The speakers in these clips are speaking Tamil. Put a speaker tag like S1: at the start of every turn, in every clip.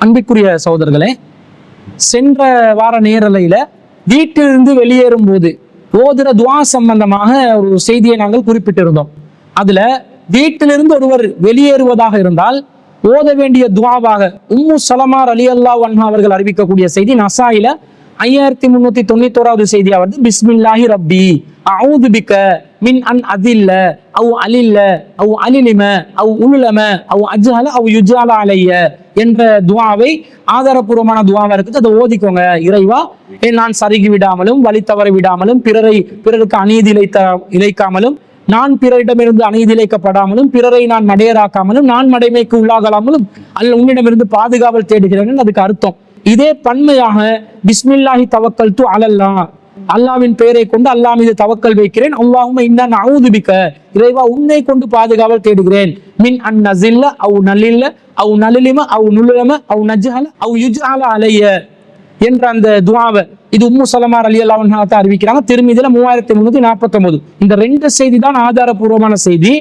S1: அன்பிற்குரிய சகோதரர்களே சென்ற வார நேரலையில வீட்டிலிருந்து வெளியேறும் போது ஓதுற துவா சம்பந்தமாக ஒரு செய்தியை நாங்கள் குறிப்பிட்டிருந்தோம். அதுல வீட்டிலிருந்து ஒருவர் வெளியேறுவதாக இருந்தால் ஓத வேண்டிய துவாவாக உம்மு சலமார் அலி அல்லா வன்ஹா அவர்கள் அறிவிக்கக்கூடிய செய்தி நசாயில ஐயாயிரத்தி முன்னூத்தி தொண்ணூத்தோராவது செய்தியா வருது பிஸ்மில்லாஹி ரப்பி அவுது பிக்க மின் அன் அதில்ல அவு அலில்ல அவு அலிலிம அவு உலுலம அவு அஜால அவு யுஜால அலைய என்ற துவாவை ஆதாரபூர்வமான துவாவா இருக்குது. அதை ஓதிக்கோங்க இறைவா. நான் சருகி விடாமலும் வழி தவற விடாமலும் பிறரை பிறருக்கு அநீதி இழைத்த இழைக்காமலும் நான் பிறரிடமிருந்து அநீதி இழைக்கப்படாமலும் பிறரை நான் மடையராக்காமலும் நான் மடைமைக்கு உள்ளாகலாமலும் அல்ல உன்னிடமிருந்து பாதுகாவல் தேடுகிறேன் அதுக்கு அர்த்தம். இதே பன்மையாக பிஸ்மில்லாஹி தவக்கல் து அலல்லா. அல்லாவின் பெயரை கொண்டு அல்லாஹ் மீது தவக்கல் வைக்கிறேன். அல்லாஹும இன்னான் அவுதுபிக்க இறைவா உன்னை கொண்டு பாதுகாவல் தேடுகிறேன். மின் அன் நசில்ல அவு நலில்ல அவு நலிலிம அவு நுலுலம அவு நஜ்ஹல அவு யுஜ்அல அலைய. என்ற அந்த துவாவை இது உம்மு சலமார் அலி அல்லாஹ் அறிவிக்கிறாங்க. திருமதியில மூவாயிரத்தி முன்னூத்தி நாற்பத்தொன்பது இந்த ரெண்டு செய்தி தான் ஆதாரபூர்வமான செய்தி.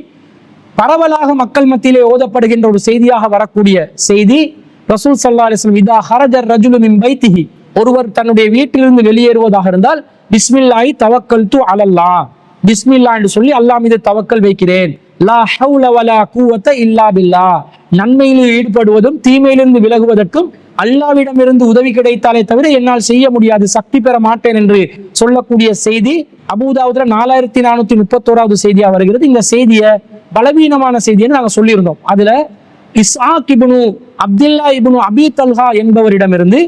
S1: பரவலாக மக்கள் மத்தியிலே ஓதப்படுகின்ற ஒரு செய்தியாக வரக்கூடிய செய்தி. ரசூல் சல்லா அலிஸ்லம் இதா ஹரஜர் ரஜுலு மின் பைத்திஹி. ஒருவர் தன்னுடைய வீட்டிலிருந்து வெளியேறுவதாக இருந்தால் பிஸ்மில்லாஹி தவக்கல் து அலல்லா பிஸ்மில்லா என்று சொல்லி அல்லாஹ் மீது தவக்கல் வைக்கிறேன். லா ஹவுல வலா கூவத்த இல்லா பில்லா நன்மையில் ஈடுபடுவதும் தீமையிலிருந்து விலகுவதற்கும் அல்லாவிடமிருந்து உதவி கிடைத்தாலே தவிர என்னால் செய்ய முடியாது சக்தி பெற மாட்டேன் என்று சொல்லக்கூடிய செய்தி அபுதாவுதுல நாலாயிரத்தி நானூத்தி முப்பத்தோராவது செய்தியா வருகிறது. இந்த செய்தியை பலவீனமான செய்தின்னு நாங்க சொல்லியிருந்தோம். அதுல இஸ்ஆ கிபுனு அப்துல்லா இபுனு அபி தல்ஹா என்பவரிடமிருந்து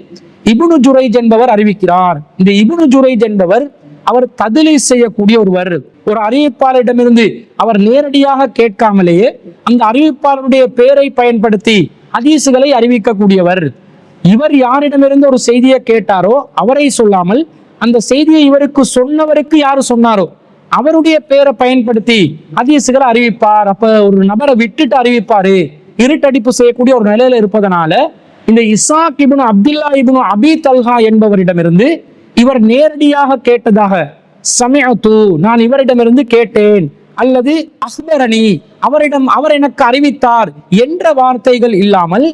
S1: இபுனு ஜுரைஜ் என்பவர் அறிவிக்கிறார். இந்த இபுனு ஜுரைஜ் என்பவர் அவர் பதிலை செய்யக்கூடிய ஒருவர். ஒரு அறிவிப்பாளரிடமிருந்து அவர் நேரடியாக கேட்காமலேயே அந்த அறிவிப்பாளருடைய பெயரை பயன்படுத்தி ஹதீசுகளை அறிவிக்கக்கூடியவர். இவர் யாரிடமிருந்து ஒரு செய்தியை கேட்டாரோ அவரை சொல்லாமல் அந்த செய்தியை இவருக்கு சொன்னவருக்கு யாரு சொன்னாரோ அவருடைய பெயரை பயன்படுத்தி ஹதீசுகளை அறிவிப்பார். அப்ப ஒரு நபரை விட்டுட்டு அறிவிப்பாரு. இருட்டடிப்பு செய்யக்கூடிய ஒரு நிலையில இருப்பதனால இந்த இசாக் இப்னு அப்துல்லா இபுனு அபி தல்ஹா என்பவரிடமிருந்து இவர் நேரடியாக கேட்டதாக சமயத்து நான் இவரிடமிருந்து கேட்டேன். அல்லது அஸ்பரணி அவரிடம் அவர் எனக்கு அறிவித்தார் என்ற வார்த்தைகள் இல்லாமல்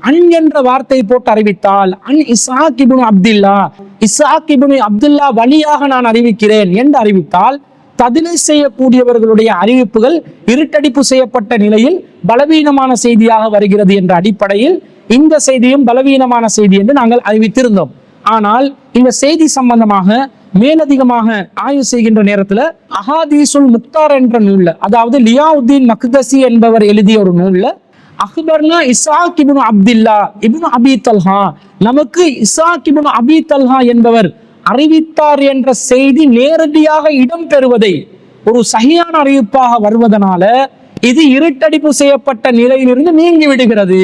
S1: அன் என்ற வார்த்தை போட்டு அறிவித்தால் an Ishaq ibn Abdullah Ishaq ibn Abdullah வழியாக நான் அறிவிக்கிறேன் என்று அறிவித்தால் ததினை செய்யக்கூடியவர்களுடைய அறிவிப்புகள் இருட்டடிப்பு செய்யப்பட்ட நிலையில் பலவீனமான செய்தியாக வருகிறது என்ற அடிப்படையில் இந்த செய்தியும் பலவீனமான செய்தி என்று நாங்கள் அறிவித்திருந்தோம். ஆனால் இந்த செய்தி சம்பந்தமாக மேலதிகமாக ஆய்வு செய்கின்ற நேரத்தில் அஹாதீசுல் முக்தார் என்ற நூல்ல அதாவது லியாவுத்தீன் மக்தசி என்பவர் எழுதிய ஒரு நூல்ல அக்பர்னா இசாக் இப்னு அப்துல்லா இபுனு அபி தல்ஹா நமக்கு இசாக் இப்னு அபி தல்ஹா என்பவர் அறிவித்தார் என்ற செய்தி நேரடியாக இடம்பெறுவதை ஒரு சகியான அறிவிப்பாக வருவதனால இது இருட்டடிப்பு செய்யப்பட்ட நிலையிலிருந்து நீங்கி விடுகிறது.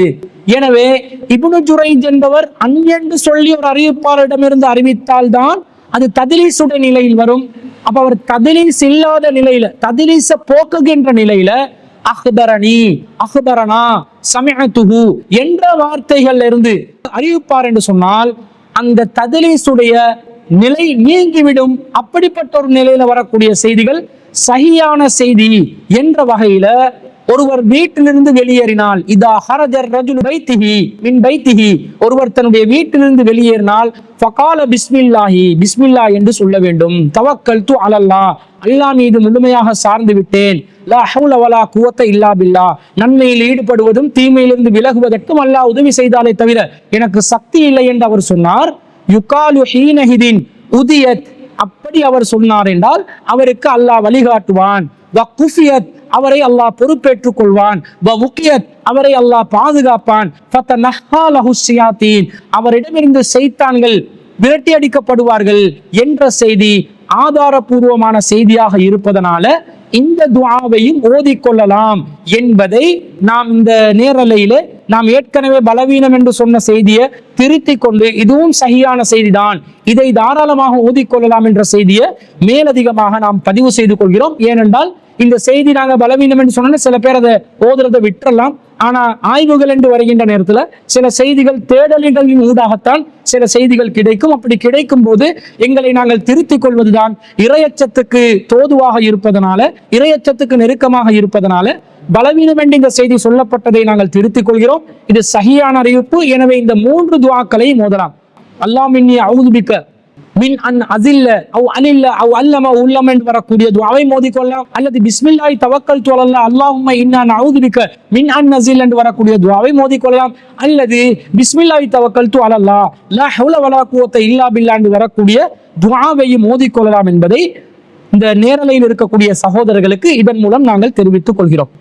S1: எனவே இபுனு ஜுரைஜ் என்பவர் அன்யென்று சொல்லி ஒரு அறிவிப்பாளரிடமிருந்து அறிவித்தால்தான் அது ததிலீசுடைய நிலையில் வரும். அப்ப அவர் ததிலீஸ் இல்லாத நிலையில ததிலீச போக்குகின்ற நிலையில அஹ்பரணி அஹ்பரணா சமயத்துகு என்ற வார்த்தைகள்ல இருந்து அறிவிப்பார் என்று சொன்னால் அந்த ததிலீசுடைய நிலை நீங்கிவிடும். அப்படிப்பட்ட ஒரு நிலையில வரக்கூடிய செய்திகள் சகியான செய்தி என்ற வகையில ஒருவர் வீட்டிலிருந்து வெளியேறினால் இதா ஹரஜர் ரஜுல் பைத்திஹி மின் பைத்திஹி. ஒருவர் தன்னுடைய வீட்டிலிருந்து வெளியேறினால் ஃபகால பிஸ்மில்லாஹி. பிஸ்மில்லா என்று சொல்ல வேண்டும். தவக்கல் து அலல்லா அல்லாஹ் மீது முழுமையாக சார்ந்து விட்டேன். லா ஹவுல வலா குவத்த இல்லா பில்லா நன்மையில் ஈடுபடுவதும் தீமையிலிருந்து விலகுவதற்கும் அல்லாஹ் உதவி செய்தாலே தவிர எனக்கு சக்தி இல்லை என்று அவர் சொன்னார். யுகாலு ஹீனஹிதின் உதியத். அப்படி அவர் சொன்னார் என்றால் அவருக்கு அல்லாஹ் வழிகாட்டுவான். குஃபியத் அவரை அல்லாஹ் பொறுப்பேற்றுக் கொள்வான். வவுக்கியத் அவரை அல்லாஹ் பாதுகாப்பான். அவரிடமிருந்து செய்தான்கள் விரட்டி அடிக்கப்படுவார்கள் என்ற செய்தி ஆதாரபூர்வமான செய்தியாக இருப்பதனால இந்த துவாவையும் ஓதிக்கொள்ளலாம் என்பதை நாம் இந்த நேரலையில நாம் ஏற்கனவே பலவீனம் என்று சொன்ன செய்தியை திருத்தி கொண்டு இதுவும் சகியான செய்திதான். இதை தாராளமாக ஓதிக்கொள்ளலாம் என்ற செய்தியை மேலதிகமாக நாம் பதிவு செய்து கொள்கிறோம். ஏனென்றால் இந்த செய்தி நாங்க பலவீனம் என்று சொன்னா சில பேர் அதை ஓதுறதை விட்டுறலாம். ஆனா ஆய்வுகள் என்று வருகின்ற நேரத்தில் சில செய்திகள் தேடல்களின் ஊடாகத்தான் சில செய்திகள் கிடைக்கும். அப்படி கிடைக்கும் போது எங்களை நாங்கள் திருத்திக் கொள்வதுதான் இரையச்சத்துக்கு தோதுவாக இருப்பதனால இரையச்சத்துக்கு நெருக்கமாக இருப்பதனால பலவீனம் என்று இந்த செய்தி சொல்லப்பட்டதை நாங்கள் திருத்திக் கொள்கிறோம். இது சகியான அறிவிப்பு. எனவே இந்த மூன்று துவாக்களை மோதலாம். அல்லாமின்னி அவுதுபிக்க. மின் அன் அசில்ல அவ் அனில்ல அவ் அல்லம உள்ளம் என்று வரக்கூடிய துவாவை மோதிக்கொள்ளலாம். அல்லது பிஸ்மில்லாய் தவக்கல் தோழல்ல அல்லாஹும் இன்னா நவுதுபிக்க மின் அன் அசில் என்று வரக்கூடிய துவாவை மோதிக்கொள்ளலாம். அல்லது பிஸ்மில்லாய் தவக்கல் து அலல்லா லா ஹவுல வலா குவத்த இல்லா பில்லா என்று வரக்கூடிய துவாவையும் மோதிக்கொள்ளலாம் என்பதை இந்த நேரலையில் இருக்கக்கூடிய சகோதரர்களுக்கு இதன் மூலம் நாங்கள் தெரிவித்துக் கொள்கிறோம்.